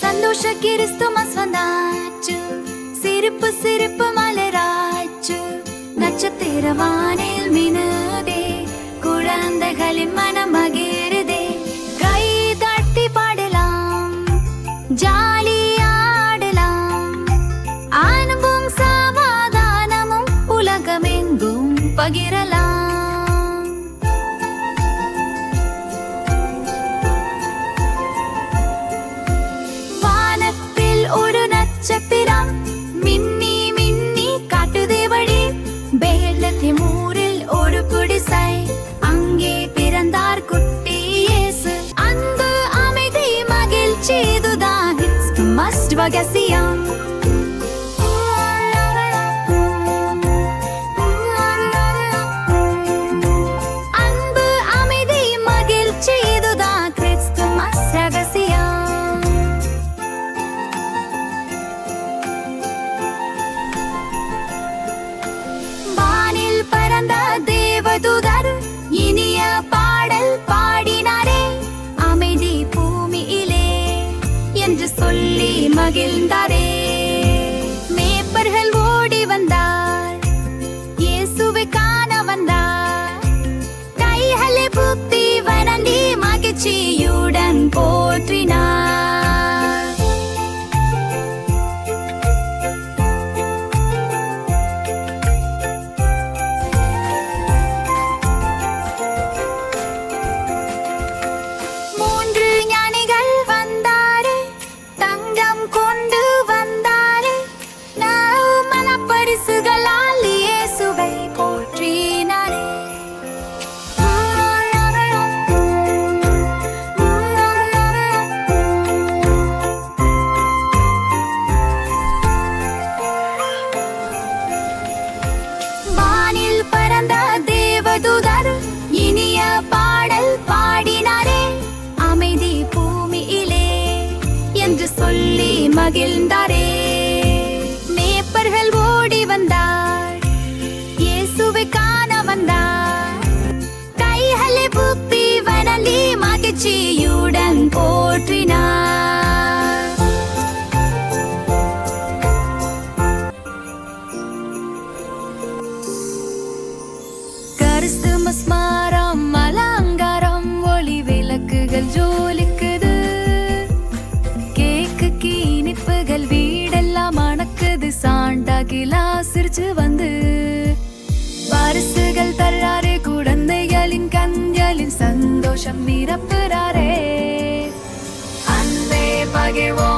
சந்தோஷ கிறிஸ்துமஸ் வந்தாச்சு சிரிப்பு சிரிப்பு மலராச்சு. நட்சத்திர வானில் மினுதே. குழந்தைகளின் மனம் மகிழுதே. கை தட்டி பாடலாம். ஜாலி ஆடலாம். ஆனந்தம் சமாதானமும் உலகமெங்கும் பகிர que así மகிழ்ந்தாரே. மேப்பர்கள் ஓடி வந்தார். இயேசுவை காண வந்தார். கைகளை புத்தி வணங்கி மகிழ்ச்சி. சொல்லி மகிழ்ந்தாரே. கிளா சிரிச்சு வந்து. பரிசுகள் தர்றாரே குழந்தைகளின் கண்களின் சந்தோஷம் நிரப்புறாரே. அன்பே பகைவோ